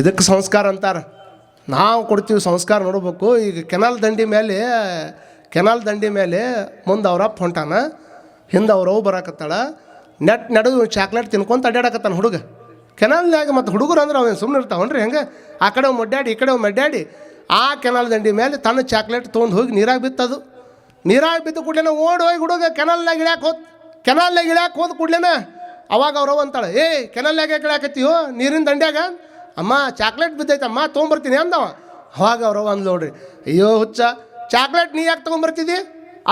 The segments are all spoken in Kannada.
ಇದಕ್ಕೆ ಸಂಸ್ಕಾರ ಅಂತಾರೆ. ನಾವು ಕೊಡ್ತೀವಿ ಸಂಸ್ಕಾರ ನೋಡ್ಬೇಕು. ಈಗ ಕೆನಾಲ್ ದಂಡಿ ಮೇಲೆ, ಕೆನಾಲ್ ದಂಡಿ ಮೇಲೆ ಮುಂದೆ ಅವ್ರಪ್ಪ ಹೊಂಟಾನ. ಹಿಂದೆ ಅವ್ರವ್ ಬರಾಕತ್ತಾಳ. ನೆಟ್ ನಡೆದು ಚಾಕ್ಲೇಟ್ ತಿನ್ಕೊಂತ ಅಡ್ಡಾಡಕತ್ತಾನ ಹುಡುಗ. ಕೆನಾಲ್ನ್ಯಾಗ ಮತ್ತು ಹುಡುಗರು ಅಂದ್ರೆ ಅವೇನು ಸುಮ್ಮನೆ ಇರ್ತಾವನ್ರಿ ಹೆಂಗೆ? ಆ ಕಡೆ ಮಡ್ಡಾಡಿ ಈ ಕಡೆ ಮಡ್ಡಾಡಿ ಆ ಕೆನಾಲ್ ದಂಡಿ ಮೇಲೆ ತನ್ನ ಚಾಕ್ಲೇಟ್ ತೊಗೊಂಡು ಹೋಗಿ ನೀರಾಗ ಬಿತ್ತದು. ನೀರಾಗ ಬಿದ್ದು ಕೂಡಲೇ ಓಡಿ ಹೋಗಿ ಹುಡುಗ ಕೆನಾಲ್ನಾಗ ಇಳ್ಯಾಕೆ ಹೋದ್ ಕೆನಾಲ್ನಾಗ ಇಳ್ಯಾಕೆ ಹೋದ ಕೂಡಲೇ ಅವಾಗ ಅವ್ರವ್ ಅಂತಾಳೆ ಏ ಕೆನಾಲ್ನಾಗ ಯಾಕೆ ಇಳ್ಯಾಕತ್ತೀವೋ ನೀರಿನ ದಂಡ್ಯಾಗ? ಅಮ್ಮ ಚಾಕ್ಲೇಟ್ ಬಿದ್ದೈತಮ್ಮ ತೊಗೊಂಬರ್ತೀನಿ ಅಂದವ. ಅವಾಗ ಅವ್ರವ ಅಂದ್ ನೋಡ್ರಿ, ಅಯ್ಯೋ ಹುಚ್ಚ ಚಾಕ್ಲೇಟ್ ನೀ ಯಾಕೆ ತೊಗೊಂಬರ್ತಿದ್ದಿ?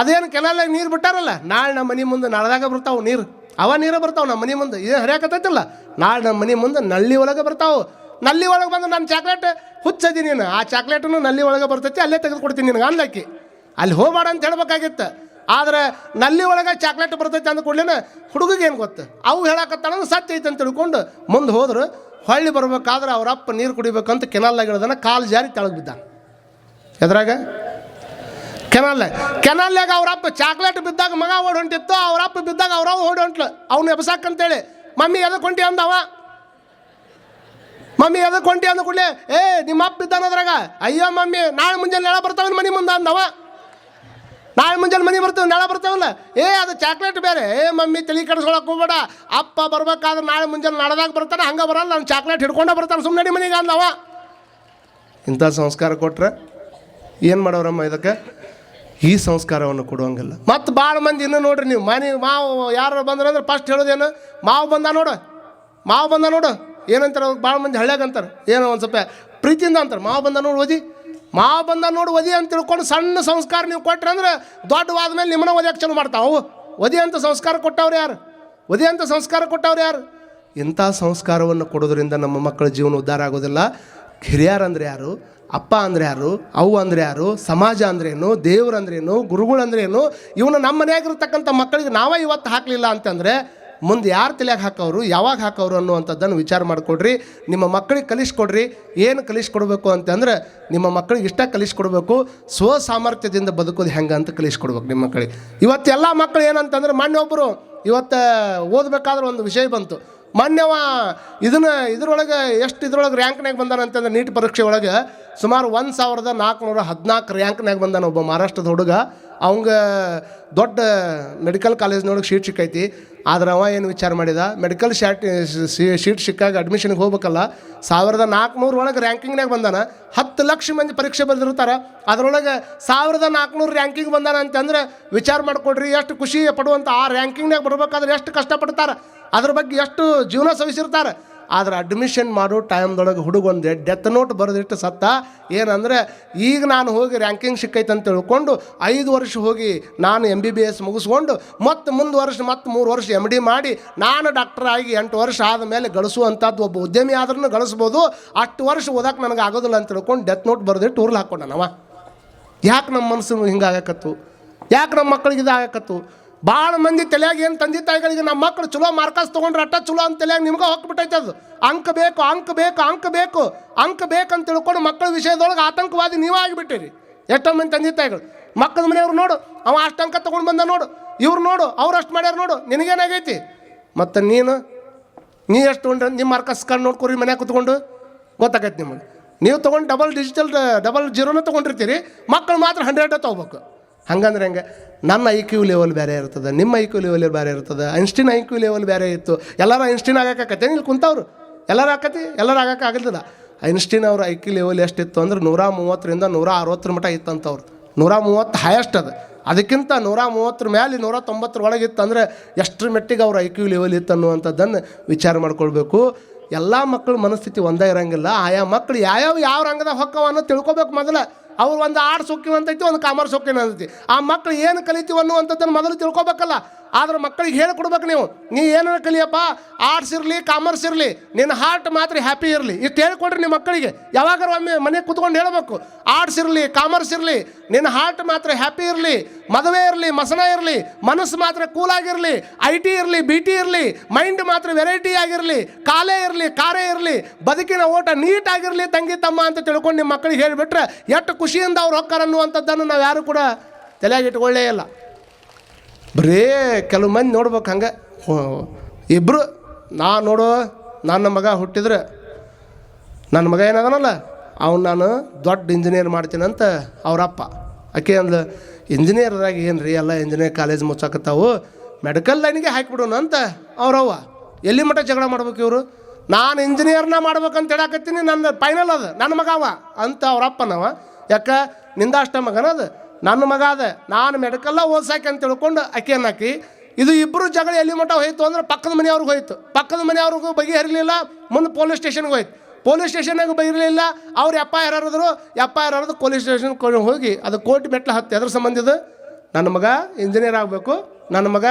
ಅದೇನು ಕೆನಲ್ನಾಗ ನೀರು ಬಿಟ್ಟಾರಲ್ಲ? ನಾಳೆ ನಮ್ಮ ಮನೆ ಮುಂದೆ ನಳದಾಗ ಬರ್ತಾವೆ ನೀರು. ಅವ ನೀರು ಬರ್ತಾವೆ ನಮ್ಮ ಮನೆ ಮುಂದೆ. ಏನು ಹರಿಯಾಕತ್ತೈತಲ್ಲ? ನಾಳೆ ನಮ್ಮ ಮನೆ ಮುಂದೆ ನಳ್ಳಿ ಒಳಗೆ ಬರ್ತಾವೆ. ನಲ್ಲಿ ಒಳಗೆ ಬಂದು ನಾನು ಚಾಕ್ಲೇಟ್ ಹುಚ್ಚದಿ ನೀನು. ಆ ಚಾಕ್ಲೇಟನ್ನು ನಲ್ಲಿ ಒಳಗೆ ಬರ್ತೈತಿ, ಅಲ್ಲೇ ತೆಗೆದುಕೊಡ್ತೀನಿ ನಿನಗೆ ಅಂದಾಕಿ ಅಲ್ಲಿ ಹೋಗ್ಬೇಡ ಅಂತ ಹೇಳ್ಬೇಕಾಗಿತ್ತು. ಆದ್ರೆ ನಲ್ಲಿ ಒಳಗೆ ಚಾಕ್ಲೇಟ್ ಬರ್ತೈತೆ ಅಂದ ಕೂಡಲೇ ಹುಡುಗಿಗೆ ಏನು ಗೊತ್ತು? ಅವು ಹೇಳಕತ್ತಾಳ ಸತ್ಯ ಐತೆ ಅಂತ ತಿಳ್ಕೊಂಡು ಮುಂದೆ ಹೋದ್ರೆ. ಹೊಳ್ಳಿ ಬರ್ಬೇಕಾದ್ರೆ ಅವ್ರ ಅಪ್ಪ ನೀರು ಕುಡಿಬೇಕಂತ ಕೆನಾಲ್ನಾಗ ಅದನ್ನ ಕಾಲು ಜಾರಿ ತೆಳಗ್ ಬಿದ್ದ. ಎದ್ರಾಗ? ಕೆನಾಲ್ ಕೆನಾಲ್ನಾಗ ಅವ್ರ ಅಪ್ಪ ಚಾಕ್ಲೇಟ್ ಬಿದ್ದಾಗ ಮಗ ಓಡ್ ಹೊಂಟಿತ್ತು, ಅವ್ರ ಅಪ್ಪ ಬಿದ್ದಾಗ ಅವ್ರ ಓಡಿ ಹೊಂಟ್ಲು. ಅವ್ನು ಎಬ್ಸಾಕಂತೇಳಿ ಮಮ್ಮಿ ಎದಕ್ಕೆ ಹೊಂಟಿ? ಅಂದವ. ಮಮ್ಮಿ ಎದಕ್ಕೆ ಹೊಂಟಿ ಅಂದ ಕೂಡಲೇ, ಏ ನಿಮ್ಮ ಅಪ್ಪ ಬಿದ್ದಾನದ್ರಾಗ ಅಯ್ಯೋ ಮಮ್ಮಿ, ನಾಳೆ ಮುಂಜಾನೆ ಹೇಳ ಬರ್ತಾವನ್ ಮನೆ ಮುಂದೆ? ಅಂದವ. ನಾಳೆ ಮುಂಜಾನೆ ಮನೆ ಬರ್ತೇವೆ, ನಾಳೆ ಬರ್ತೇವಲ್ಲ? ಏ, ಅದು ಚಾಕ್ಲೇಟ್ ಬೇರೆ. ಏ, ಮಮ್ಮಿ, ತಲೆ ಕೆಡಿಸ್ಕೊಳಕ್ ಹೋಗ್ಬೇಡ. ಅಪ್ಪ ಬರ್ಬೇಕಾದ್ರೆ ನಾಳೆ ಮುಂಜಾನೆ ನಾಳೆದಾಗ ಬರ್ತಾನೆ, ಹಂಗೆ ಬರಲ್ಲ, ನಾನು ಚಾಕ್ಲೇಟ್ ಹಿಡ್ಕೊಂಡೇ ಬರ್ತಾನೆ ಸುಮ್ಮನೆ ಮನೆಗೆ ಅಂದವ. ಇಂಥ ಸಂಸ್ಕಾರ ಕೊಟ್ರೆ ಏನು ಮಾಡೋರಮ್ಮ ಇದಕ್ಕೆ? ಈ ಸಂಸ್ಕಾರವನ್ನು ಕೊಡುವಂಗಿಲ್ಲ. ಮತ್ತು ಭಾಳ ಮಂದಿ ಇನ್ನೂ ನೋಡ್ರಿ ನೀವು, ಮನೆ ಮಾವು ಯಾರು ಬಂದ್ರಂದ್ರೆ ಫಸ್ಟ್ ಹೇಳೋದೇನು? ಮಾವು ಬಂದ ನೋಡು, ಮಾವು ಬಂದ ನೋಡು. ಏನಂತಾರೆ ಭಾಳ ಮಂದಿ ಹಳ್ಳ್ಯಾಗ ಅಂತಾರೆ. ಏನೋ ಒಂದು ಸ್ವಲ್ಪ ಪ್ರೀತಿಯಿಂದ ಅಂತಾರೆ. ಮಾವು ಬಂದ ನೋಡು ಓದಿ ಮಾವು ಬಂದ ನೋಡು ಒದಿ ಅಂತ ತಿಳ್ಕೊಂಡು ಸಣ್ಣ ಸಂಸ್ಕಾರ ನೀವು ಕೊಟ್ರೆ ಅಂದ್ರೆ ದೊಡ್ಡವಾದ ಮೇಲೆ ನಿಮ್ಮನ್ನ ಒದಿಯಕ್ಕೆ ಚಲೋ ಮಾಡ್ತಾವು ಒದಿ ಅಂತ ಸಂಸ್ಕಾರ ಕೊಟ್ಟವ್ರು ಯಾರು? ಒದಿ ಅಂತ ಸಂಸ್ಕಾರ ಕೊಟ್ಟವ್ರು ಯಾರು? ಇಂಥ ಸಂಸ್ಕಾರವನ್ನು ಕೊಡೋದ್ರಿಂದ ನಮ್ಮ ಮಕ್ಕಳ ಜೀವನ ಉದ್ಧಾರ ಆಗೋದಿಲ್ಲ. ಹಿರಿಯರಂದ್ರೆ ಯಾರು? ಅಪ್ಪ ಅಂದ್ರೆ ಯಾರು? ಅವು ಅಂದ್ರೆ ಯಾರು? ಸಮಾಜ ಅಂದ್ರೇನು ದೇವ್ರು ಅಂದ್ರೇನು ಗುರುಗಳು ಅಂದ್ರೇನು ಇವನು ನಮ್ಮ ಮನೆಯಾಗಿರ್ತಕ್ಕಂಥ ಮಕ್ಕಳಿಗೆ ನಾವೇ ಇವತ್ತು ಹಾಕಲಿಲ್ಲ ಅಂತಂದರೆ ಮುಂದೆ ಯಾರು ತಲೆಯಾಗ ಹಾಕೋರು ಯಾವಾಗ ಹಾಕೋರು ಅನ್ನುವಂಥದ್ದನ್ನು ವಿಚಾರ ಮಾಡಿಕೊಡ್ರಿ. ನಿಮ್ಮ ಮಕ್ಕಳಿಗೆ ಕಲಿಸ್ಕೊಡ್ರಿ. ಏನು ಕಲಿಸ್ಕೊಡ್ಬೇಕು ಅಂತಂದ್ರೆ ನಿಮ್ಮ ಮಕ್ಕಳಿಗೆ ಇಷ್ಟ ಕಲಿಸ್ಕೊಡ್ಬೇಕು. ಸ್ವ ಸಾಮರ್ಥ್ಯದಿಂದ ಬದುಕೋದು ಹೆಂಗೆ ಅಂತ ಕಲಿಸ್ಕೊಡ್ಬೇಕು ನಿಮ್ಮ ಮಕ್ಕಳಿಗೆ ಇವತ್ತೆಲ್ಲ ಮಕ್ಕಳು ಏನಂತಂದ್ರೆ ಮೊನ್ನೆ ಒಬ್ಬರು ಇವತ್ತು ಓದಬೇಕಾದ್ರೆ ಒಂದು ವಿಷಯ ಬಂತು. ಮೊನ್ನೆವ ಇದನ್ನ ಇದ್ರೊಳಗೆ ಎಷ್ಟು ಇದ್ರೊಳಗೆ ರ್ಯಾಂಕ್ನಾಗ ಬಂದಾನ ಅಂತಂದ್ರೆ ನೀಟ್ ಪರೀಕ್ಷೆ ಒಳಗೆ ಸುಮಾರು ಒಂದು ಸಾವಿರದ ನಾಲ್ಕುನೂರ ಹದಿನಾಲ್ಕು ರ್ಯಾಂಕ್ನಾಗ ಬಂದಾನ ಒಬ್ಬ ಮಹಾರಾಷ್ಟ್ರದ ಹುಡುಗ. ಅವಂಗ ದೊಡ್ಡ ಮೆಡಿಕಲ್ ಕಾಲೇಜ್ನೊಳಗೆ ಶೀಟ್ ಸಿಕ್ಕೈತಿ. ಆದ್ರೆ ಅವ ಏನು ವಿಚಾರ ಮಾಡಿದ? ಮೆಡಿಕಲ್ ಶಾಟ್ ಶೀಟ್ ಸಿಕ್ಕಾಗ ಅಡ್ಮಿಷನ್ಗೆ ಹೋಗ್ಬೇಕಲ್ಲ, ಸಾವಿರದ ನಾಲ್ಕುನೂರು ಒಳಗೆ ರ್ಯಾಂಕಿಂಗ್ನಾಗ ಬಂದಾನ. ಹತ್ತು ಲಕ್ಷ ಮಂದಿ ಪರೀಕ್ಷೆ ಬರೆದಿರ್ತಾರೆ. ಅದರೊಳಗೆ ಸಾವಿರದ ನಾಲ್ಕುನೂರು ರ್ಯಾಂಕಿಂಗ್ ಬಂದಾನ ಅಂತಂದ್ರೆ ವಿಚಾರ ಮಾಡಿಕೊಡ್ರಿ, ಎಷ್ಟು ಖುಷಿ ಪಡುವಂಥ ಆ ರ್ಯಾಂಕಿಂಗ್ನಾಗ ಬರ್ಬೇಕಾದ್ರೆ ಎಷ್ಟು ಕಷ್ಟಪಡ್ತಾರೆ. ಅದ್ರ ಬಗ್ಗೆ ಎಷ್ಟು ಜೀವನ ಸವಿಸಿರ್ತಾರೆ. ಆದ್ರೆ ಅಡ್ಮಿಷನ್ ಮಾಡೋ ಟೈಮ್ದೊಳಗೆ ಹುಡುಗ ಒಂದು ಡೆತ್ ನೋಟ್ ಬರೆದಿಟ್ಟು ಸತ್ತ. ಏನಂದರೆ, ಈಗ ನಾನು ಹೋಗಿ ರ್ಯಾಂಕಿಂಗ್ ಸಿಕ್ಕೈತೆ ಅಂತ ತಿಳ್ಕೊಂಡು ಐದು ವರ್ಷ ಹೋಗಿ ನಾನು ಎಂ ಬಿ ಬಿ ಎಸ್ ಮುಗಿಸ್ಕೊಂಡು ಮತ್ತು ಮುಂದೆ ವರ್ಷ ಮತ್ತು ಮೂರು ವರ್ಷ ಎಂ ಡಿ ಮಾಡಿ ನಾನು ಡಾಕ್ಟರ್ ಆಗಿ ಎಂಟು ವರ್ಷ ಆದಮೇಲೆ ಗಳಿಸುವಂಥದ್ದು ಒಬ್ಬ ಉದ್ಯಮಿ ಆದ್ರೂ ಗಳಿಸ್ಬೋದು. ಅಷ್ಟು ವರ್ಷ ಓದಕ್ಕೆ ನನಗೆ ಆಗೋದಿಲ್ಲ ಅಂತ ತಿಳ್ಕೊಂಡು ಡೆತ್ ನೋಟ್ ಬರೆದಿಟ್ಟು ಊರ್ಲಿ ಹಾಕ್ಕೊಂಡನವ ಯಾಕೆ ನಮ್ಮ ಮನಸ್ಸು ಹಿಂಗೆ ಆಗಕತ್ತು ಯಾಕೆ ನಮ್ಮ ಮಕ್ಕಳಿಗೆ ಇದಾಗಕತ್ತು? ಭಾಳ ಮಂದಿ ತಲೆಯಾಗ ಏನು ತಂದೆ ತಾಯಿಗಳಿಗೆ ನಮ್ಮ ಮಕ್ಕಳು ಚಲೋ ಮಾರ್ಕಸ್ ತೊಗೊಂಡ್ರೆ ಅಟ್ಟ ಚಲೋ ಅಂತ ತಲೆಯಾಗ ನಿಮ್ಗೆ ಹೋಗ್ಬಿಟ್ಟೈತೆ ಅದು. ಅಂಕ ಬೇಕು ಅಂಕ ಬೇಕು ಅಂಕ ಬೇಕು, ಅಂಕ ಬೇಕಂತ ತಿಳ್ಕೊಂಡು ಮಕ್ಕಳ ವಿಷಯದೊಳಗೆ ಆತಂಕವಾದಿ ನೀವೇ ಆಗಿಬಿಟ್ಟಿರಿ. ಎಷ್ಟೋ ಮಂದಿ ತಂದೆ ತಾಯಿಗಳು. ಮಕ್ಕಳ ಮನೆಯವ್ರು ನೋಡು, ಅವ ಅಷ್ಟು ಅಂಕ ತೊಗೊಂಡು ಬಂದ ನೋಡು, ಇವ್ರು ನೋಡು, ಅವ್ರು ಅಷ್ಟು ಮಾಡ್ಯಾರ ನೋಡು, ನಿನಗೇನಾಗೈತಿ? ಮತ್ತು ನೀನು, ನೀ ಎಷ್ಟು ತೊಗೊಂಡ್ರೆ? ನಿಮ್ಮ ಮಾರ್ಕಸ್ ಕಂಡು ನೋಡ್ಕೊರಿ ಮನ್ಯಾಗ ಕುತ್ಕೊಂಡು ಗೊತ್ತಾಗೈತೆ ನಿಮಗೆ. ನೀವು ತೊಗೊಂಡು ಡಬಲ್ ಡಿಜಿಟಲ್ ಡಬಲ್ ಜೀರೋನ ತೊಗೊಂಡಿರ್ತೀರಿ, ಮಕ್ಕಳು ಮಾತ್ರ ಹಂಡ್ರೆಡ್ ತೊಗೋಬೇಕು. ಹಂಗಂದ್ರೆ ಹೆಂಗೆ, ನನ್ನ ಐ ಕ್ಯೂ ಲೆವೆಲ್ ಬೇರೆ ಇರ್ತದೆ, ನಿಮ್ಮ ಐ ಕ್ಯೂ ಲೆವೆಲ್ ಬೇರೆ ಇರ್ತದೆ ಐನ್ಸ್ಟೀನ್ ಐ ಕ್ಯೂ ಲೆವೆಲ್ ಬೇರೆ ಇತ್ತು, ಎಲ್ಲರೂ ಐನ್ಸ್ಟೀನ್ ಆಗಕ್ಕೆ ಇಲ್ಲಿ ಕುಂತವ್ರು? ಎಲ್ಲರೂ ಆಕತಿ ಎಲ್ಲರೂ ಆಗಕ್ಕೆ ಆಗಲ್ದಿಲ್ಲ ಐನ್ಸ್ಟೀನ್ ಅವ್ರ ಐ ಕ್ಯೂ ಲೆವೆಲ್ ಎಷ್ಟಿತ್ತು ಅಂದ್ರೆ ನೂರ ಮೂವತ್ತರಿಂದ ನೂರ ಅರವತ್ತರ ಮಟ್ಟ ಇತ್ತಂತವ್ರು. ನೂರ ಮೂವತ್ತು ಹೈಯೆಸ್ಟ್ ಅದು. ಅದಕ್ಕಿಂತ ನೂರ ಮೂವತ್ತರ ಮೇಲೆ ನೂರ ತೊಂಬತ್ತರ ಒಳಗೆ ಇತ್ತು ಅಂದರೆ ಎಷ್ಟರ ಮೆಟ್ಟಿಗೆ ಅವ್ರ ಐ ಕ್ಯೂ ಲೆವೆಲ್ ಇತ್ತು ಅನ್ನುವಂಥದ್ದನ್ನು ವಿಚಾರ ಮಾಡ್ಕೊಳ್ಬೇಕು. ಎಲ್ಲ ಮಕ್ಕಳ ಮನಸ್ಥಿತಿ ಒಂದೇ ಇರಂಗಿಲ್ಲ. ಆಯಾ ಮಕ್ಕಳು ಯಾವ್ಯಾವ ಯಾವ ರಂಗದಾಗ ಹೊಕ್ಕವ ಅನ್ನೋ ತಿಳ್ಕೊಬೇಕು ಮೊದಲ. ಅವ್ರು ಒಂದು ಆರ್ಟ್ಸ್ ಸೊಕ್ಕಿ ಅಂತೈತಿ ಒಂದು ಕಾಮರ್ಸ್ ಹೊಕ್ಕಿನ ಅಂತೈತಿ ಆ ಮಕ್ಕಳು ಏನು ಕಲಿತೀವಿ ಅನ್ನುವಂಥದ್ದನ್ನು ಮೊದಲು ತಿಳ್ಕೊಬೇಕಲ್ಲ. ಆದ್ರೆ ಮಕ್ಕಳಿಗೆ ಹೇಳಿಕೊಡ್ಬೇಕು ನೀವು. ನೀ ಏನಾರ ಕಲಿಯಪ್ಪ ಆರ್ಟ್ಸ್ ಇರಲಿ ಕಾಮರ್ಸ್ ಇರಲಿ, ನಿನ್ನ ಹಾರ್ಟ್ ಮಾತ್ರ ಹ್ಯಾಪಿ ಇರಲಿ. ಇಷ್ಟು ಹೇಳ್ಕೊಡ್ರಿ ನಿಮ್ಮ ಮಕ್ಕಳಿಗೆ. ಯಾವಾಗಾರು ಒಮ್ಮೆ ಮನೆಗೆ ಕುತ್ಕೊಂಡು ಹೇಳಬೇಕು. ಆರ್ಟ್ಸ್ ಇರಲಿ ಕಾಮರ್ಸ್ ಇರಲಿ, ನಿನ್ನ ಹಾರ್ಟ್ ಮಾತ್ರ ಹ್ಯಾಪಿ ಇರಲಿ, ಮದುವೆ ಇರಲಿ, ಮಸನ ಇರಲಿ, ಮನಸ್ಸು ಮಾತ್ರ ಕೂಲಾಗಿರಲಿ ಐ ಟಿ ಇರಲಿ ಬಿ ಟಿ ಇರಲಿ ಮೈಂಡ್ ಮಾತ್ರ ವೆರೈಟಿ ಆಗಿರಲಿ, ಕಾಲೇ ಇರಲಿ, ಕಾರೇ ಇರಲಿ, ಬದುಕಿನ ಓಟ ನೀಟ್ ಆಗಿರಲಿ, ತಂಗಿ, ತಮ್ಮ ಅಂತ ತಿಳ್ಕೊಂಡು ನಿಮ್ಮ ಮಕ್ಕಳಿಗೆ ಹೇಳಿಬಿಟ್ರೆ ಎಷ್ಟು ಖುಷಿಯಿಂದ ಅವ್ರು ಹೊಕ್ಕಾರ ಅನ್ನುವಂಥದ್ದನ್ನು ನಾವು ಯಾರು ಕೂಡ ತಲೆಯಾಗಿ ಇಟ್ಕೊಳ್ಳೇ ಇಲ್ಲ. ಬರೇ ಕೆಲವು ಮಂದಿ ನೋಡ್ಬೇಕು ಹಂಗೆ. ಇಬ್ಬರು ನಾ ನೋಡು ನನ್ನ ಮಗ ಹುಟ್ಟಿದ್ರೆ ನನ್ನ ಮಗ ಏನದನಲ್ಲ, ಅವ್ನು ನಾನು ದೊಡ್ಡ ಇಂಜಿನಿಯರ್ ಮಾಡ್ತೀನಂತ ಅವರಪ್ಪ ಆಕೆ ಅಂದ್ಲು ಇಂಜಿನಿಯರ್ದಾಗ ಏನು ರೀ ಎಲ್ಲ ಇಂಜಿನಿಯರ್ ಕಾಲೇಜ್ ಮುಚ್ಚಾಕತ್ತಾವು ಮೆಡಿಕಲ್ ಲೈನಿಗೆ ಹಾಕಿಬಿಡೋಣ ಅಂತ ಅವ್ರವ್ವ ಎಲ್ಲಿ ಮಟ್ಟ ಜಗಳ ಮಾಡ್ಬೇಕು ಇವರು? ನಾನು ಇಂಜಿನಿಯರ್ನ ಮಾಡ್ಬೇಕಂತ ಹೇಳಕತ್ತೀನಿ ನನ್ನ ಫೈನಲ್ ಅದು, ನನ್ನ ಮಗ ಅವ. ಅಂತ ಅವ್ರಪ್ಪನವ ಯಾಕ? ನಿಂದ ಅಷ್ಟ ಮಗನ ಅದು ನನ್ನ ಮಗ ಅದ ನಾನು ಮೆಡಿಕಲ್ಲ ಓದ್ಸಾಕೆ ಅಂತ ತಿಳ್ಕೊಂಡು ಅಕ್ಕಿಯನ್ನು ಹಾಕಿ. ಇದು ಇಬ್ಬರು ಜಗಳ ಎಲ್ಲಿ ಮಟ್ಟ ಹೋಯ್ತು ಅಂದ್ರೆ ಪಕ್ಕದ ಮನೆಯವ್ರಿಗೆ ಹೋಯ್ತು. ಪಕ್ಕದ ಮನೆಯವ್ರಿಗೂ ಬಗೆಹರಿಲಿಲ್ಲ ಮುಂದೆ ಪೊಲೀಸ್ ಸ್ಟೇಷನ್ಗೆ ಹೋಯ್ತು. ಪೊಲೀಸ್ ಸ್ಟೇಷನ್ನಾಗ ಬೈರಲಿಲ್ಲ ಅವ್ರು ಎಪ್ಪ ಯಾರಾದ್ರು ಎಪ್ಪ ಯಾರಾದ್ರು ಪೊಲೀಸ್ ಸ್ಟೇಷನ್ ಹೋಗಿ. ಅದು ಕೋರ್ಟ್ ಮೆಟ್ಲು ಹತ್ತಿ, ಅದ್ರ ಸಂಬಂಧ ಇದು. ನನ್ನ ಮಗ ಇಂಜಿನಿಯರ್ ಆಗಬೇಕು, ನನ್ನ ಮಗ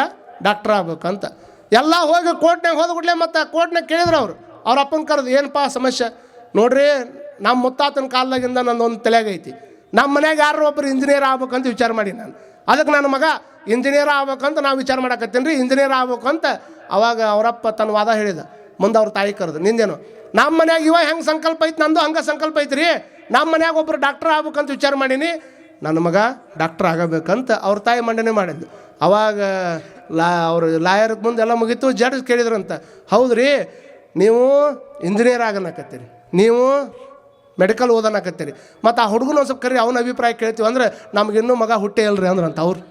ಡಾಕ್ಟರ್ ಆಗಬೇಕು ಅಂತ. ಎಲ್ಲ ಹೋಗಿ ಕೋರ್ಟ್ನಾಗ ಹೋದ ಕೂಡಲೇ ಮತ್ತು ಕೋರ್ಟ್ನಾಗ ಕೇಳಿದ್ರು ಅವರು. ಅವ್ರ ಅಪ್ಪನ ಕರೆದು, ಏನಪ್ಪ ಸಮಸ್ಯೆ? ನೋಡ್ರಿ ನಮ್ಮ ಮುತ್ತಾತನ ಕಾಲದಾಗಿಂದ ನನ್ನೊಂದು ತಲೆಗೈತಿ ನಮ್ಮ ಮನ್ಯಾಗ ಯಾರು ಒಬ್ಬರು ಇಂಜಿನಿಯರ್ ಆಗ್ಬೇಕಂತ ವಿಚಾರ ಮಾಡಿ ನಾನು. ಅದಕ್ಕೆ ನನ್ನ ಮಗ, ಇಂಜಿನಿಯರ್ ಆಗ್ಬೇಕಂತ ನಾವು ವಿಚಾರ ಮಾಡಕತ್ತೀನಿ ರೀ ಇಂಜಿನಿಯರ್ ಆಗ್ಬೇಕಂತ ಅವಾಗ ಅವರಪ್ಪ ತನ್ನ ವಾದ ಹೇಳಿದ. ಮುಂದೆ ಅವ್ರ ತಾಯಿ ಕರೆದು, ನಿಂದೇನು, ನಮ್ಮ ಮನ್ಯಾಗ ಇವ ಹೆಂಗೆ ಸಂಕಲ್ಪ ಐತಿ, ನಂದು ಹಂಗೆ ಸಂಕಲ್ಪ ಐತ್ರಿ. ನಮ್ಮ ಮನ್ಯಾಗ ಒಬ್ಬರು ಡಾಕ್ಟರ್ ಆಗ್ಬೇಕಂತ ವಿಚಾರ ಮಾಡೀನಿ. ನನ್ನ ಮಗ ಡಾಕ್ಟರ್ ಆಗಬೇಕಂತ ಅವ್ರ ತಾಯಿ ಮಂಡನೆ ಮಾಡಿದ್ದು ಅವಾಗ ಲಾ, ಅವರು ಲಾಯರ್ ಮುಂದೆ ಎಲ್ಲ ಮುಗೀತು, ಜಡ್ಜ್ ಕೇಳಿದ್ರಂತ ಹೌದು ರೀ ನೀವು ಇಂಜಿನಿಯರ್ ಆಗನಕತ್ತೀರಿ. ನೀವು ಮೆಡಿಕಲ್ ಓದನಕತ್ತೀರಿ ಮತ್ತು ಆ ಹುಡುಗನ ಒಂದು ಸ್ವಲ್ಪ ಕರಿ, ಅವನ ಅಭಿಪ್ರಾಯ ಕೇಳ್ತೀವಿ ಅಂದ್ರೆ ನಮಗಿನ್ನೂ ಮಗ ಹುಟ್ಟೇ ಇಲ್ರಿ ಅಂದ್ರಂತ ಅವ್ರು.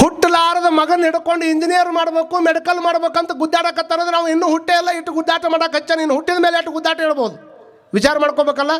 ಹುಟ್ಟಲಾರದ ಮಗನ ಹಿಡ್ಕೊಂಡು ಇಂಜಿನಿಯರ್ ಮಾಡಬೇಕು, ಮೆಡಿಕಲ್ ಮಾಡ್ಬೇಕಂತ ಗುದ್ದಾಡಕತ್ತಾರಂದ್ರೆ ನಾವು ಇನ್ನೂ ಹುಟ್ಟೇ ಇಲ್ಲ, ಇಟ್ಟು ಗುದ್ದಾಟ ಹಚ್ಚ. ನೀನು ಹುಟ್ಟಿದ ಮೇಲೆ ಇಟ್ಟು ಗುದ್ದಾಟ ಹೇಳ್ಬೋದು? ವಿಚಾರ ಮಾಡ್ಕೋಬೇಕಲ್ಲ?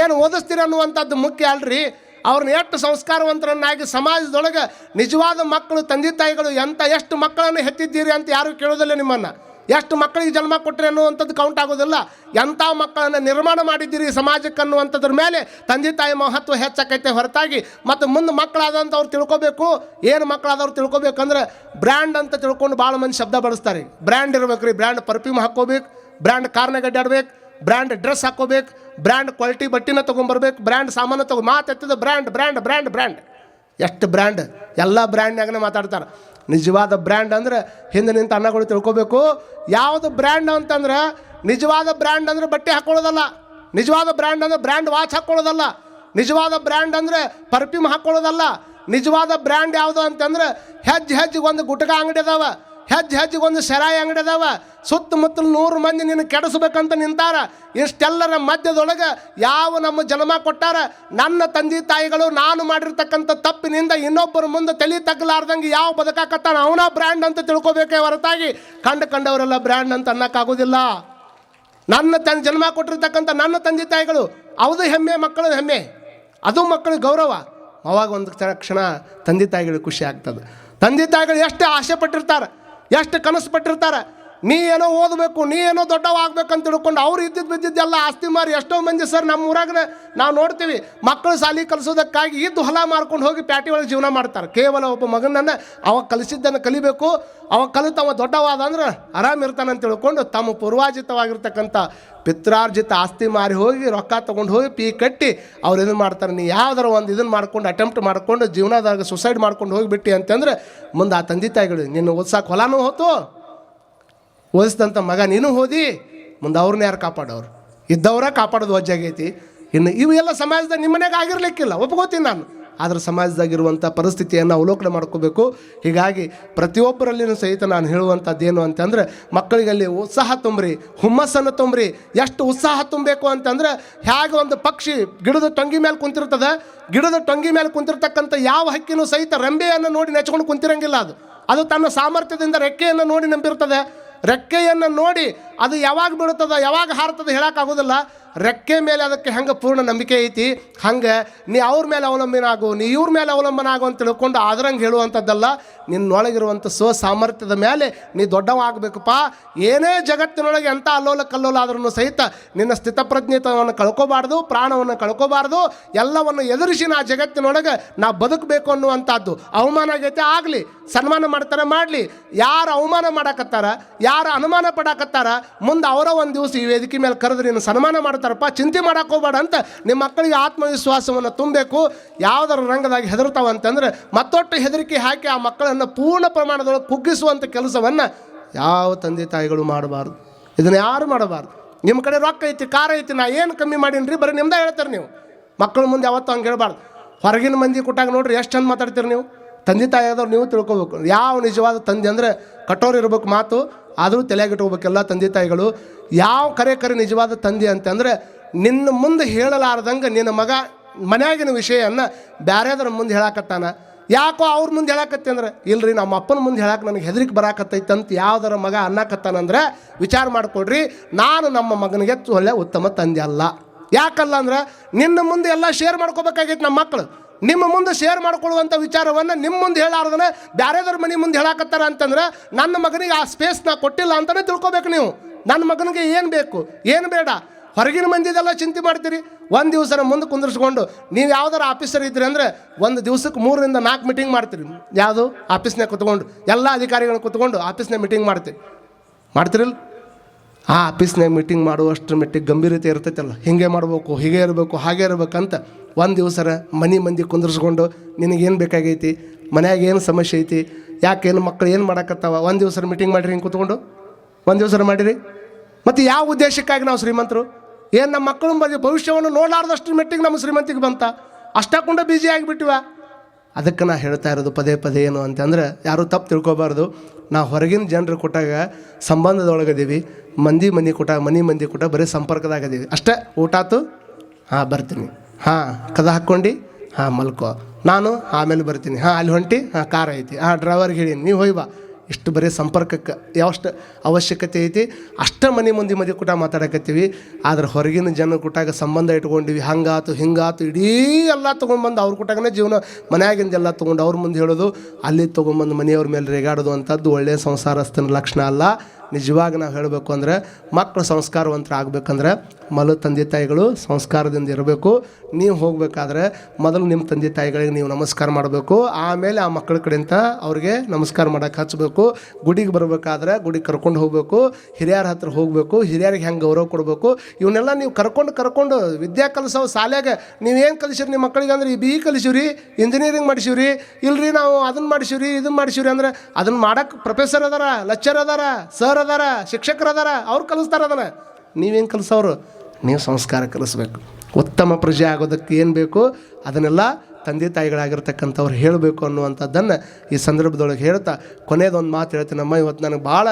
ಏನು ಓದಿಸ್ತೀರ ಅನ್ನುವಂಥದ್ದು ಮುಖ್ಯ ಅಲ್ರಿ. ಅವ್ರನ್ನ ಎಷ್ಟು ಸಂಸ್ಕಾರವಂತರನ್ನಾಗಿ ಸಮಾಜದೊಳಗೆ ನಿಜವಾದ ಮಕ್ಕಳು, ತಂದೆ ತಾಯಿಗಳು ಎಂಥ ಎಷ್ಟು ಮಕ್ಕಳನ್ನು ಹೆತ್ತಿದ್ದೀರಿ ಅಂತ ಯಾರೂ ಕೇಳೋದಿಲ್ಲ ನಿಮ್ಮನ್ನು. ಎಷ್ಟು ಮಕ್ಕಳಿಗೆ ಜನ್ಮ ಕೊಟ್ಟರೆ ಅನ್ನುವಂಥದ್ದು ಕೌಂಟ್ ಆಗೋದಿಲ್ಲ. ಎಂಥ ಮಕ್ಕಳನ್ನು ನಿರ್ಮಾಣ ಮಾಡಿದ್ದೀರಿ ಸಮಾಜಕ್ಕೆ ಅನ್ನುವಂಥದ್ರ ಮೇಲೆ ತಂದೆ ತಾಯಿ ಮಹತ್ವ ಹೆಚ್ಚಾಕೈತೆ ಹೊರತಾಗಿ. ಮತ್ತು ಮುಂದೆ ಮಕ್ಕಳಾದಂಥವ್ರು ತಿಳ್ಕೊಬೇಕು. ಏನು ಮಕ್ಕಳಾದವ್ರು ತಿಳ್ಕೊಬೇಕಂದ್ರೆ ಬ್ರ್ಯಾಂಡ್ ಅಂತ ತಿಳ್ಕೊಂಡು ಭಾಳ ಮಂದಿ ಶಬ್ದ ಬಳಸ್ತಾರೆ. ಬ್ರ್ಯಾಂಡ್ ಇರ್ಬೇಕು ರೀ ಬ್ರ್ಯಾಂಡ್ ಪರ್ಫ್ಯೂಮ್ ಹಾಕೋಬೇಕು ಬ್ರ್ಯಾಂಡ್ ಕಾರ್ನಾಗ ಅಡ್ಡಾಡ್ಬೇಕು ಬ್ರ್ಯಾಂಡ್ ಡ್ರೆಸ್ ಹಾಕೋಬೇಕು ಬ್ರ್ಯಾಂಡ್ ಕ್ವಾಲಿಟಿ ಬಟ್ಟಿನ ತೊಗೊಂಬರ್ಬೇಕು ಬ್ರ್ಯಾಂಡ್ ಸಾಮಾನು ತಗೋ ಮಾತೆತ್ತಿದ ಬ್ರ್ಯಾಂಡ್ ಬ್ರ್ಯಾಂಡ್ ಬ್ರ್ಯಾಂಡ್ ಬ್ರ್ಯಾಂಡ್ ಎಷ್ಟು ಬ್ರ್ಯಾಂಡ್? ಎಲ್ಲ ಬ್ರ್ಯಾಂಡ್ನಾಗನೇ ಮಾತಾಡ್ತಾರೆ. ನಿಜವಾದ ಬ್ರ್ಯಾಂಡ್ ಅಂದ್ರೆ ಹಿಂದೆ ನಿಂತ ಅನ್ನಗಳು ತಿಳ್ಕೊಬೇಕು. ಯಾವುದು ಬ್ರ್ಯಾಂಡ್ ಅಂತಂದ್ರೆ ನಿಜವಾದ ಬ್ರ್ಯಾಂಡ್ ಅಂದರೆ ಬಟ್ಟೆ ಹಾಕ್ಕೊಳ್ಳೋದಲ್ಲ ನಿಜವಾದ ಬ್ರ್ಯಾಂಡ್ ಅಂದರೆ ಬ್ರ್ಯಾಂಡ್ ವಾಚ್ ಹಾಕ್ಕೊಳ್ಳೋದಲ್ಲ ನಿಜವಾದ ಬ್ರ್ಯಾಂಡ್ ಅಂದರೆ ಪರ್ಫ್ಯೂಮ್ ಹಾಕ್ಕೊಳ್ಳೋದಲ್ಲ ನಿಜವಾದ ಬ್ರ್ಯಾಂಡ್ ಯಾವುದು ಅಂತಂದ್ರೆ ಹೆಜ್ಜೆ ಹೆಜ್ಜೆಗೆ ಒಂದು ಗುಟ್ಕ ಅಂಗಡಿ ಅದಾವ. ಹೆಜ್ಜೆ ಒಂದು ಸೆರಾಯಿ ಅಂಗಡಿ ಅದಾವ ಸುತ್ತಮುತ್ತಲು ನೂರು ಮಂದಿ ನಿನ್ನ ಕೆಡಿಸ್ಬೇಕಂತ ನಿಂತಾರ. ಇಷ್ಟೆಲ್ಲರ ಮಧ್ಯದೊಳಗೆ ಯಾವ ನಮ್ಮ ಜನ್ಮ ಕೊಟ್ಟಾರ? ನನ್ನ ತಂದೆ ತಾಯಿಗಳು ನಾನು ಮಾಡಿರ್ತಕ್ಕಂಥ ತಪ್ಪಿನಿಂದ ಇನ್ನೊಬ್ಬರ ಮುಂದೆ ತಲೆ ತಗ್ಲಾರ್ದಂಗೆ ಯಾವ ಬದುಕಾಕತ್ತಾನ ಅವನ ಬ್ರ್ಯಾಂಡ್ ಅಂತ ತಿಳ್ಕೊಬೇಕೇ ಹೊರತಾಗಿ. ಕಂಡು ಕಂಡವರೆಲ್ಲ ಬ್ರ್ಯಾಂಡ್ ಅಂತ ಅನ್ನೋಕ್ಕಾಗೋದಿಲ್ಲ. ನನ್ನ ತನ್ನ ಜನ್ಮ ಕೊಟ್ಟಿರ್ತಕ್ಕಂಥ ನನ್ನ ತಂದೆ ತಾಯಿಗಳು ಅದು ಹೆಮ್ಮೆ ಮಕ್ಕಳು ಹೆಮ್ಮೆ. ಅದು ಮಕ್ಕಳು ಗೌರವ. ಅವಾಗ ಒಂದು ಕ್ಷಣ ತಂದೆ ತಾಯಿಗಳಿಗೆ ಖುಷಿ ಆಗ್ತದೆ. ತಂದೆ ತಾಯಿಗಳು ಎಷ್ಟು ಆಸೆ ಪಟ್ಟಿರ್ತಾರೆ ಎಷ್ಟು ಕನಸು ಪಟ್ಟಿರ್ತಾರೆ? ನೀ ಏನೋ ಓದಬೇಕು, ನೀ ಏನೋ ದೊಡ್ಡವಾಗಬೇಕಂತ ತಿಳ್ಕೊಂಡು ಅವ್ರು ಇದ್ದಿದ್ದು ಬಿದ್ದಿದ್ದೆಲ್ಲ ಆಸ್ತಿ ಮಾರಿ ಎಷ್ಟೋ ಮಂದಿ ಸರ್ ನಮ್ಮ ಊರಾಗ ನಾವು ನೋಡ್ತೀವಿ ಮಕ್ಕಳು ಸಾಲಿ ಕಲಿಸೋದಕ್ಕಾಗಿ ಇದ್ದು ಹೊಲ ಮಾರ್ಕೊಂಡು ಹೋಗಿ ಪ್ಯಾಟಿ ಒಳಗೆ ಜೀವನ ಮಾಡ್ತಾರೆ. ಕೇವಲ ಒಬ್ಬ ಮಗನನ್ನು ಅವ ಕಲಿಸಿದ್ದನ್ನು ಕಲಿಬೇಕು, ಅವ ಕಲಿತು ಅವ ದೊಡ್ಡವಾದ ಅಂದ್ರೆ ಆರಾಮ್ ಇರ್ತಾನಂತ ತಿಳ್ಕೊಂಡು ತಮ್ಮ ಪೂರ್ವಾಜಿತವಾಗಿರ್ತಕ್ಕಂಥ ಪಿತ್ರಾರ್ಜಿತ ಆಸ್ತಿ ಮಾರಿ ಹೋಗಿ ರೊಕ್ಕ ತೊಗೊಂಡು ಹೋಗಿ ಪೀ ಕಟ್ಟಿ ಅವ್ರು ಏನು ಮಾಡ್ತಾರೆ. ನೀ ಯಾವ್ದಾರು ಒಂದು ಇದನ್ನು ಮಾಡ್ಕೊಂಡು ಅಟೆಂಪ್ಟ್ ಮಾಡ್ಕೊಂಡು ಜೀವನದಾಗ ಸುಸೈಡ್ ಮಾಡ್ಕೊಂಡು ಹೋಗಿಬಿಟ್ಟಿ ಅಂತಂದ್ರೆ ಮುಂದೆ ಆ ತಂದೆ ತಾಯಿಗಳು, ನಿನ್ನ ಓದ್ಸಕ್ಕೆ ಹೊಲನೂ ಹೋತು. ಓದಿಸಿದಂಥ ಮಗ ನೀನು ಓದಿ ಮುಂದೆ ಅವ್ರನ್ನ ಯಾರು ಕಾಪಾಡೋರು? ಇದ್ದವರ ಕಾಪಾಡೋದು ವಜ್ಜಾಗೈತಿ ಇನ್ನು ಇವೆಲ್ಲ ಸಮಾಜದಾಗ ನಿಮ್ಮ ಮನೆಗೆ ಆಗಿರ್ಲಿಕ್ಕಿಲ್ಲ, ಒಪ್ಕೋತೀನಿ ನಾನು. ಆದರೆ ಸಮಾಜದಾಗಿರುವಂಥ ಪರಿಸ್ಥಿತಿಯನ್ನು ಅವಲೋಕನ ಮಾಡ್ಕೋಬೇಕು. ಹೀಗಾಗಿ ಪ್ರತಿಯೊಬ್ಬರಲ್ಲಿನೂ ಸಹಿತ ನಾನು ಹೇಳುವಂಥದ್ದು ಏನು ಅಂತಂದ್ರೆ, ಮಕ್ಕಳಿಗಲ್ಲಿ ಉತ್ಸಾಹ ತುಂಬ್ರಿ, ಹುಮ್ಮಸ್ಸನ್ನು ತುಂಬ್ರಿ. ಎಷ್ಟು ಉತ್ಸಾಹ ತುಂಬಬೇಕು ಅಂತಂದ್ರೆ, ಹೇಗೆ ಒಂದು ಪಕ್ಷಿ ಗಿಡದ ಟೊಂಗಿ ಮೇಲೆ ಕುಂತಿರ್ತದೆ, ಗಿಡದ ಟೊಂಗಿ ಮೇಲೆ ಕುಂತಿರ್ತಕ್ಕಂಥ ಯಾವ ಹಕ್ಕಿನೂ ಸಹಿತ ರೆಂಬೆಯನ್ನು ನೋಡಿ ನೆಚ್ಕೊಂಡು ಕುಂತಿರಂಗಿಲ್ಲ ಅದು. ಅದು ತನ್ನ ಸಾಮರ್ಥ್ಯದಿಂದ ರೆಕ್ಕೆಯನ್ನು ನೋಡಿ ನಂಬಿರ್ತದೆ. ರೆಕ್ಕೆಯನ್ನು ನೋಡಿ ಅದು ಯಾವಾಗ ಬೀಳುತ್ತದ ಯಾವಾಗ ಹಾರ್ತದ ಹೇಳೋಕ್ಕಾಗೋದಿಲ್ಲ. ರೆಕ್ಕೆ ಮೇಲೆ ಅದಕ್ಕೆ ಹೆಂಗೆ ಪೂರ್ಣ ನಂಬಿಕೆ ಐತಿ. ಹಂಗೆ ನೀ ಅವ್ರ ಮೇಲೆ ಅವಲಂಬನ ಆಗು ನೀ ಇವ್ರ ಮೇಲೆ ಅವಲಂಬನ ಆಗು ಅಂತ ತಿಳ್ಕೊಂಡು ಆದ್ರಂಗೆ ಹೇಳುವಂಥದ್ದಲ್ಲ, ನಿನ್ನೊಳಗಿರುವಂಥ ಸ್ವ ಸಾಮರ್ಥ್ಯದ ಮೇಲೆ ನೀ ದೊಡ್ಡವಾಗಬೇಕಪ್ಪ. ಏನೇ ಜಗತ್ತಿನೊಳಗೆ ಎಂಥ ಅಲ್ಲೋಲ ಕಲ್ಲೋಲ ಆದ್ರೂ ಸಹಿತ ನಿನ್ನ ಸ್ಥಿತಪ್ರಜ್ಞತವನ್ನು ಕಳ್ಕೋಬಾರ್ದು, ಪ್ರಾಣವನ್ನು ಕಳ್ಕೋಬಾರ್ದು, ಎಲ್ಲವನ್ನು ಎದುರಿಸಿ ನಾ ಜಗತ್ತಿನೊಳಗೆ ನಾ ಬದುಕಬೇಕು ಅನ್ನುವಂಥದ್ದು. ಅವಮಾನ ಆಗೈತೆ, ಆಗಲಿ. ಸನ್ಮಾನ ಮಾಡ್ತಾರೆ, ಮಾಡಲಿ. ಯಾರು ಅವಮಾನ ಮಾಡಾಕತ್ತಾರ, ಯಾರು ಅನುಮಾನ ಪಡಾಕತ್ತಾರ ಮುಂದೆ ಅವರ ಒಂದು ದಿವಸ ಈ ವೇದಿಕೆ ಮೇಲೆ ಕರೆದ್ರೆ ನೀನು ಸನ್ಮಾನ ಮಾಡ್ತಾರಪ್ಪ, ಚಿಂತೆ ಮಾಡೋಕೆ ಹೋಗ್ಬೇಡ ಅಂತ ನಿಮ್ಮ ಮಕ್ಕಳಿಗೆ ಆತ್ಮವಿಶ್ವಾಸವನ್ನು ತುಂಬಬೇಕು. ಯಾವುದರ ರಂಗದಾಗಿ ಹೆದರ್ತಾವ ಅಂತಂದ್ರೆ ಮತ್ತೊಟ್ಟು ಹೆದರಿಕೆ ಹಾಕಿ ಆ ಮಕ್ಕಳನ್ನು ಪೂರ್ಣ ಪ್ರಮಾಣದೊಳಗೆ ಕುಗ್ಗಿಸುವಂಥ ಕೆಲಸವನ್ನು ಯಾವ ತಂದೆ ತಾಯಿಗಳು ಮಾಡಬಾರ್ದು. ಇದನ್ನು ಯಾರು ಮಾಡಬಾರ್ದು. ನಿಮ್ಮ ಕಡೆ ರೊಕ್ಕ ಐತಿ, ಕಾರ ಐತಿ, ನಾ ಏನು ಕಮ್ಮಿ ಮಾಡೀನಿ ರೀ ಬರೀ ನಿಮ್ದೇ ಹೇಳ್ತಾರೆ ನೀವು. ಮಕ್ಕಳ ಮುಂದೆ ಯಾವತ್ತೂ ಹಂಗೆ ಹೇಳ್ಬಾರ್ದು. ಹೊರಗಿನ ಮಂದಿ ಕೊಟ್ಟಾಗ ನೋಡ್ರಿ ಎಷ್ಟು ಚಂದ ಮಾತಾಡ್ತೀರಿ ನೀವು. ತಂದೆ ತಾಯಿ ಆದವ್ರು ನೀವು ತಿಳ್ಕೊಬೇಕು. ಯಾವ ನಿಜವಾದ ತಂದೆ ಅಂದರೆ ಕಟ್ಟೋರು ಇರಬೇಕು ಮಾತು. ಆದರೂ ತಲೆಯಾಗಿಟ್ಕೋಬೇಕೆಲ್ಲ ತಂದೆ ತಾಯಿಗಳು. ಯಾವ ಕರೆ ಕರೆ ನಿಜವಾದ ತಂದೆ ಅಂತಂದ್ರೆ, ನಿನ್ನ ಮುಂದೆ ಹೇಳಲಾರ್ದಂಗೆ ನಿನ್ನ ಮಗ ಮನೆಯಾಗಿನ ವಿಷಯವನ್ನು ಬ್ಯಾರೆದ್ರ ಮುಂದೆ ಹೇಳಾಕತ್ತಾನ. ಯಾಕೋ ಅವ್ರ ಮುಂದೆ ಹೇಳಾಕತ್ತೆ ಅಂದ್ರೆ, ಇಲ್ರಿ ನಮ್ಮ ಅಪ್ಪನ ಮುಂದೆ ಹೇಳಕ್ಕೆ ನನಗೆ ಹೆದರಿಕೆ ಬರಾಕತ್ತೈತೆ ಅಂತ ಯಾವ್ದಾರ ಮಗ ಅನ್ನಕತ್ತಾನಂದ್ರೆ ವಿಚಾರ ಮಾಡಿಕೊಡ್ರಿ ನಾನು ನಮ್ಮ ಮಗನಿಗೆ ಒಳ್ಳೆ ಉತ್ತಮ ತಂದೆ ಅಲ್ಲ. ಯಾಕಲ್ಲ ಅಂದ್ರೆ, ನಿನ್ನ ಮುಂದೆ ಎಲ್ಲ ಶೇರ್ ಮಾಡ್ಕೋಬೇಕಾಗೈತೆ ನಮ್ಮ ಮಕ್ಕಳು ನಿಮ್ಮ ಮುಂದೆ ಶೇರ್ ಮಾಡ್ಕೊಳ್ಳುವಂಥ ವಿಚಾರವನ್ನು ನಿಮ್ಮ ಮುಂದೆ ಹೇಳಾರ್ದನ ಬ್ಯಾರೆದವ್ರ ಮನೆ ಮುಂದೆ ಹೇಳಾಕತ್ತಾರ ಅಂತಂದ್ರೆ ನನ್ನ ಮಗನಿಗೆ ಆ ಸ್ಪೇಸ್ ನಾ ಕೊಟ್ಟಿಲ್ಲ ಅಂತಲೇ ತಿಳ್ಕೊಬೇಕು ನೀವು. ನನ್ನ ಮಗನಿಗೆ ಏನು ಬೇಕು? ಏನು ಬೇಡ? ಹೊರಗಿನ ಮಂದಿದೆಲ್ಲ ಚಿಂತೆ ಮಾಡ್ತೀರಿ. ಒಂದು ದಿವಸ ಮುಂದೆ ಕುಂದಿರಿಸ್ಕೊಂಡು ನೀವು ಯಾವ್ದಾರು ಆಫೀಸರ್ ಇದ್ರಿ ಅಂದರೆ ಒಂದು ದಿವ್ಸಕ್ಕೆ ಮೂರರಿಂದ ನಾಲ್ಕು ಮೀಟಿಂಗ್ ಮಾಡ್ತೀರಿ. ಯಾವುದು? ಆಫೀಸ್ನೇ ಕುತ್ಕೊಂಡು. ಎಲ್ಲ ಅಧಿಕಾರಿಗಳನ್ನ ಕುತ್ಕೊಂಡು ಆಫೀಸ್ನಾಗ ಮೀಟಿಂಗ್ ಮಾಡ್ತೀರಿ. ಮಾಡ್ತೀರಿಲ್ಲ ಆ ಆಫೀಸ್ನಾಗ ಮೀಟಿಂಗ್ ಮಾಡುವಷ್ಟು ಮಟ್ಟಿಗೆ ಗಂಭೀರತೆ ಇರ್ತೈತಲ್ಲ. ಹಿಂಗೆ ಮಾಡಬೇಕು, ಹೀಗೆ ಇರಬೇಕು, ಹಾಗೆ ಇರಬೇಕಂತ ಒಂದು ದಿವಸರ ಮನೆ ಮಂದಿ ಕುಂದರ್ಸ್ಕೊಂಡು ನಿನಗೇನು ಬೇಕಾಗೈತಿ? ಮನ್ಯಾಗ ಏನು ಸಮಸ್ಯೆ ಐತಿ? ಯಾಕೇನು ಮಕ್ಳು ಏನು ಮಾಡಕತ್ತಾವ? ಒಂದು ದಿವಸ ಮೀಟಿಂಗ್ ಮಾಡಿರಿ ಹಿಂಗೆ ಕುತ್ಕೊಂಡು? ಒಂದು ದಿವಸ ಮಾಡಿರಿ? ಮತ್ತು ಯಾವ ಉದ್ದೇಶಕ್ಕಾಗಿ ನಾವು ಶ್ರೀಮಂತರು? ಏನು ನಮ್ಮ ಮಕ್ಕಳು ಭವಿಷ್ಯವನ್ನು ನೋಡಲಾರ್ದಷ್ಟು ಮೆಟ್ಟಿಗೆ ನಮ್ಮ ಶ್ರೀಮಂತಿಗೆ ಬಂತ? ಅಷ್ಟಾಕೊಂಡ ಬಿಜಿ ಆಗಿಬಿಟ್ಟಿವ. ಅದಕ್ಕೆ ನಾ ಹೇಳ್ತಾ ಇರೋದು ಪದೇ ಪದೇ ಏನು ಅಂತಂದ್ರೆ ಯಾರೂ ತಪ್ಪು ತಿಳ್ಕೊಬಾರ್ದು. ನಾ ಹೊರಗಿನ ಜನರು ಕೊಟ್ಟಾಗ ಸಂಬಂಧದೊಳಗದೀವಿ ಮಂದಿ ಮನೆ ಕೊಟ್ಟ ಮನೆ ಮಂದಿ ಕೊಟ್ಟ ಬರೀ ಸಂಪರ್ಕದಾಗದೀವಿ ಅಷ್ಟೇ, ಊಟ ಆತು ಹಾಂ, ಬರ್ತೀನಿ. ಹಾಂ, ಕದ ಹಾಕ್ಕೊಂಡು? ಹಾಂ, ಮಲ್ಕೋ. ನಾನು ಆಮೇಲೆ ಬರ್ತೀನಿ. ಹಾಂ, ಅಲ್ಲಿ ಹೊಂಟಿ? ಹಾಂ, ಕಾರ್ ಐತಿ. ಹಾಂ ಡ್ರೈವರ್ಗೆ ಹೇಳೀನಿ ನೀವು ಹೋಯ್ ಬಾ. ಇಷ್ಟು ಬರೀ ಸಂಪರ್ಕಕ್ಕೆ ಯಾವಷ್ಟು ಅವಶ್ಯಕತೆ ಐತಿ ಅಷ್ಟ ಮನೆ ಮಂದಿ ಮದಿ ಕೂಟ ಮಾತಾಡಕತ್ತೀವಿ. ಆದ್ರೆ ಹೊರಗಿನ ಜನ ಕೂಟಾಗ ಸಂಬಂಧ ಇಟ್ಕೊಂಡಿವಿ. ಹಂಗಾತು, ಹಿಂಗಾತು, ಇಡೀ ಎಲ್ಲ ತೊಗೊಂಬಂದು ಅವ್ರ ಕೂಟಾಗನೇ ಜೀವನ ಮನೆಯಾಗಿಂದೆಲ್ಲ ತೊಗೊಂಡು ಅವ್ರ ಮುಂದೆ ಹೇಳೋದು, ಅಲ್ಲಿ ತೊಗೊಂಬಂದು ಮನೆಯವ್ರ ಮೇಲೆ ರೇಗಾಡೋದು ಅಂಥದ್ದು ಒಳ್ಳೆಯ ಸಂಸಾರಸ್ಥನ ಲಕ್ಷಣ ಅಲ್ಲ. ನಿಜವಾಗಿ ನಾವು ಹೇಳಬೇಕು ಅಂದರೆ ಮಕ್ಕಳು ಸಂಸ್ಕಾರವಂತರ ಆಗ್ಬೇಕಂದ್ರೆ ಮೊದಲು ತಂದೆ ತಾಯಿಗಳು ಸಂಸ್ಕಾರದಿಂದ ಇರಬೇಕು. ನೀವು ಹೋಗಬೇಕಾದ್ರೆ ಮೊದಲು ನಿಮ್ಮ ತಂದೆ ತಾಯಿಗಳಿಗೆ ನೀವು ನಮಸ್ಕಾರ ಮಾಡಬೇಕು. ಆಮೇಲೆ ಆ ಮಕ್ಕಳ ಕಡೆಯಿಂದ ಅವ್ರಿಗೆ ನಮಸ್ಕಾರ ಮಾಡೋಕೆ ಹಚ್ಚಬೇಕು. ಗುಡಿಗೆ ಬರಬೇಕಾದ್ರೆ ಗುಡಿಗೆ ಕರ್ಕೊಂಡು ಹೋಗಬೇಕು. ಹಿರಿಯರ ಹತ್ರ ಹೋಗಬೇಕು. ಹಿರಿಯರಿಗೆ ಹೆಂಗೆ ಗೌರವ ಕೊಡಬೇಕು. ಇವನ್ನೆಲ್ಲ ನೀವು ಕರ್ಕೊಂಡು ಕರ್ಕೊಂಡು ವಿದ್ಯಾ ಕಲಿಸೋ ಶಾಲ್ಯಾಗ ನೀವೇನು ಕಲಿಸಿರಿ ನಿಮ್ಮ ಮಕ್ಕಳಿಗೆ ಅಂದ್ರೆ ಈ ಬಿ ಇ ಕಲಿಸಿವ್ರಿ, ಇಂಜಿನಿಯರಿಂಗ್ ಮಾಡಿಸಿವ್ರಿ, ಇಲ್ರಿ ನಾವು ಅದನ್ನು ಮಾಡಿಸಿವ್ರಿ ಇದನ್ನು ಮಾಡಿಸಿವ್ರಿ ಅಂದ್ರೆ ಅದನ್ನು ಮಾಡೋಕ್ಕೆ ಪ್ರೊಫೆಸರ್ ಅದಾರ, ಲೆಕ್ಚರ್ ಅದಾರ, ಸರ್ ಅದಾರ, ಶಿಕ್ಷಕರು ಅದಾರ, ಅವ್ರು ಕಲಿಸ್ತಾರ ಅದನ್ನು. ನೀವೇನು ಕಲಿಸೋರು? ನೀವು ಸಂಸ್ಕಾರ ಕಲಿಸ್ಬೇಕು. ಉತ್ತಮ ಪ್ರಜೆ ಆಗೋದಕ್ಕೆ ಏನು ಬೇಕು? ಅದನ್ನೆಲ್ಲ ತಂದೆ ತಾಯಿಗಳಾಗಿರ್ತಕ್ಕಂಥವ್ರು ಹೇಳಬೇಕು ಅನ್ನುವಂಥದ್ದನ್ನು ಈ ಸಂದರ್ಭದೊಳಗೆ ಹೇಳ್ತಾ ಕೊನೆಯದೊಂದು ಮಾತು ಹೇಳ್ತೀನಿ ಹೇಳ್ತೀನಮ್ಮ ಇವತ್ತು ನನಗೆ ಭಾಳ